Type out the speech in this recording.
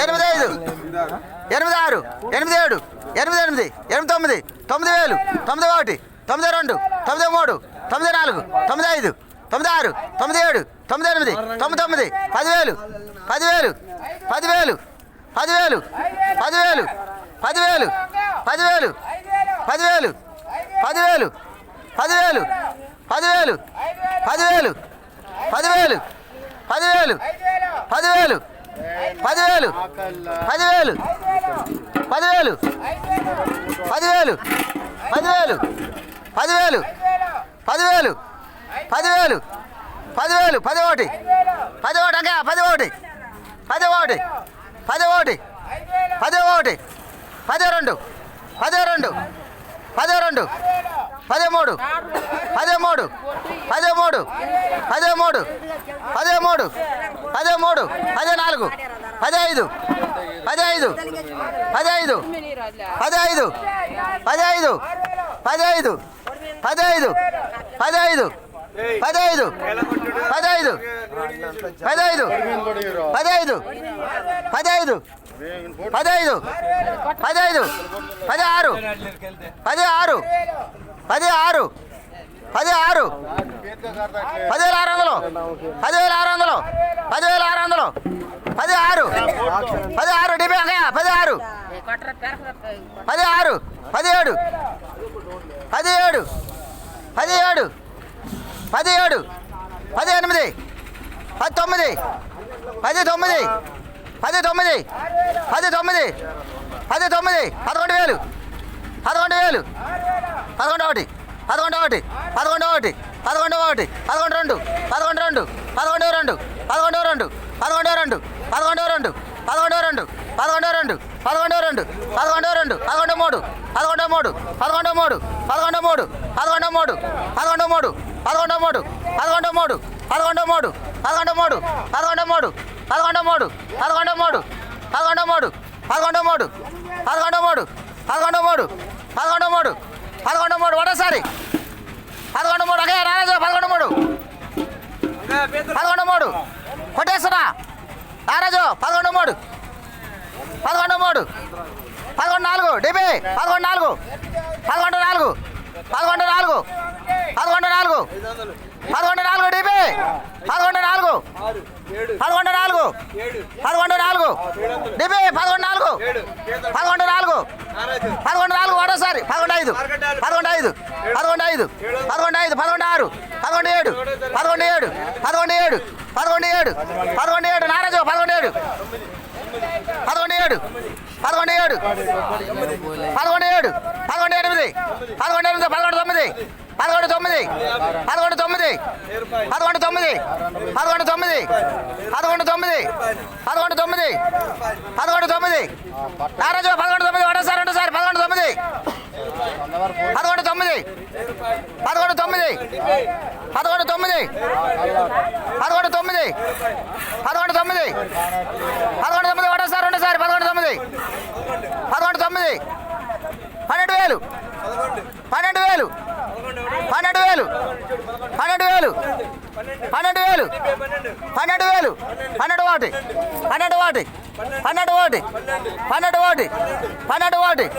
ఎనిమిది ఐదు ఎనిమిది ఆరు ఎనిమిది ఏడు ఎనిమిది ఎనిమిది ఎనిమిది తొమ్మిది తొమ్మిది వేలు తొమ్మిది ఒకటి తొమ్మిది రెండు తొమ్మిది మూడు తొమ్మిది నాలుగు తొమ్మిది ఐదు తొమ్మిది ఆరు తొమ్మిది ఏడు తొమ్మిది ఎనిమిది తొమ్మిది తొమ్మిది పదివేలు పదివేలు పదివేలు పదివేలు పదివేలు పదివేలు పదివేలు పదివేలు పదివేలు పదివేలు పదివేలు పదివేలు పదివేలు పదివేలు పదివేలు పదివేలు. పదివేలు. పదివేలు. పదివేలు. పదివేలు. పదివేలు. పదివేలు. పదివేలు. పదివేలు. పది ఒకటి పది ఒకటి అంకా పది ఒకటి పది ఒకటి పది ఒకటి పది ఒకటి పది రెండు పది రెండు పది రెండు పదమూడు. పదమూడు. పది మూడు పది నాలుగు పది ఐదు పది ఐదు పది ఐదు పది ఐదు పది ఐదు పది ఐదు పది ఐదు పది ఐదు పది ఐదు పది ఐదు పది ఐదు పది ఐదు ఐదు ఐదు ఐదు పది ఆరు పది ఆరు పది ఆరు పది ఆరు పదివేల ఆరు వందలు పదివేల ఆరు పది ఆరు పది ఆరు డిబి పది ఆరు పది ఆరు పదిహేడు. పదిహేడు పదిహేడు పదిహేడు పది ఎనిమిది పది తొమ్మిది పది తొమ్మిది పది తొమ్మిది పది తొమ్మిది పది తొమ్మిది పదకొండు వేలు. పదకొండు వేలు. పదకొండు ఒకటి పదకొండు ఒకటి పదకొండు ఒకటి. పదకొండు ఒకటి పదకొండు రెండు పదకొండు రెండు పదకొండు రెండు పదకొండు రెండు పదకొండు రెండు పదకొండు రెండు పదకొండు రెండు పదకొండు రెండు పదకొండు రెండు పదకొండు రెండు పదకొండు మూడు పదకొండు మూడు పదకొండు మూడు పదకొండు మూడు పదకొండు మూడు పదకొండు మూడు పదకొండు మూడు పదకొండు మూడు పదకొండు మూడు పదకొండు మూడు పదకొండు మూడు పదకొండు మూడు పదకొండు మూడు పదకొండు మూడు పదకొండు మూడు పదకొండు మూడు పదకొండు మూడు పదకొండు మూడు పదకొండు మూడు ఒకటోసారి పదకొండు పదకొండు మూడు కొట్టేస్తున్నా రారాజు పదకొండు మూడు పదకొండు మూడు పదకొండు నాలుగు డిబి పదకొండు నాలుగు పదకొండు నాలుగు పదకొండు నాలుగు పదకొండు నాలుగు పదకొండు నాలుగు డిబి పదకొండు నాలుగు పదకొండు నాలుగు పదకొండు నాలుగు డిబి పదకొండు నాలుగు పదకొండు నాలుగు పదకొండు నాలుగు ఒకటోసారి పదకొండు ఐదు పదకొండు ఐదు పదకొండు ఐదు పదకొండు ఐదు పదకొండు ఆరు పదకొండు ఏడు పదకొండు ఏడు పదకొండు ఏడు పదకొండు ఏడు పదకొండు ఏడు నారాజు పదకొండు ఏడు పదకొండు ఏడు పదకొండు ఏడు పదకొండు ఏడు పదకొండు ఎనిమిది పదకొండు ఎనిమిది పదకొండు తొమ్మిది పదకొండు తొమ్మిది పదకొండు తొమ్మిది పదకొండు తొమ్మిది పదకొండు తొమ్మిది పదకొండు తొమ్మిది పదకొండు తొమ్మిది పదకొండు తొమ్మిది నారాజు పదకొండు తొమ్మిది ఒకటోసారి రెండోసారి పదకొండు తొమ్మిది పదకొండు తొమ్మిది తొమ్మిది. పదకొండు తొమ్మిది. పదకొండు తొమ్మిది. పదకొండు తొమ్మిది. పదకొండు తొమ్మిది ఒకటోసారి రెండోసారి పదకొండు తొమ్మిది. పదకొండు తొమ్మిది. పన్నెండు వేలు. పన్నెండు వేలు. పన్నెండు వేలు. పన్నెండు వేలు. పన్నెండు వేలు. పన్నెండు వేలు. పన్నెండు ఒకటి. పన్నెండు ఒకటి. పన్నెండు ఒకటి. పన్నెండు ఒకటి. పన్నెండు ఒకటి.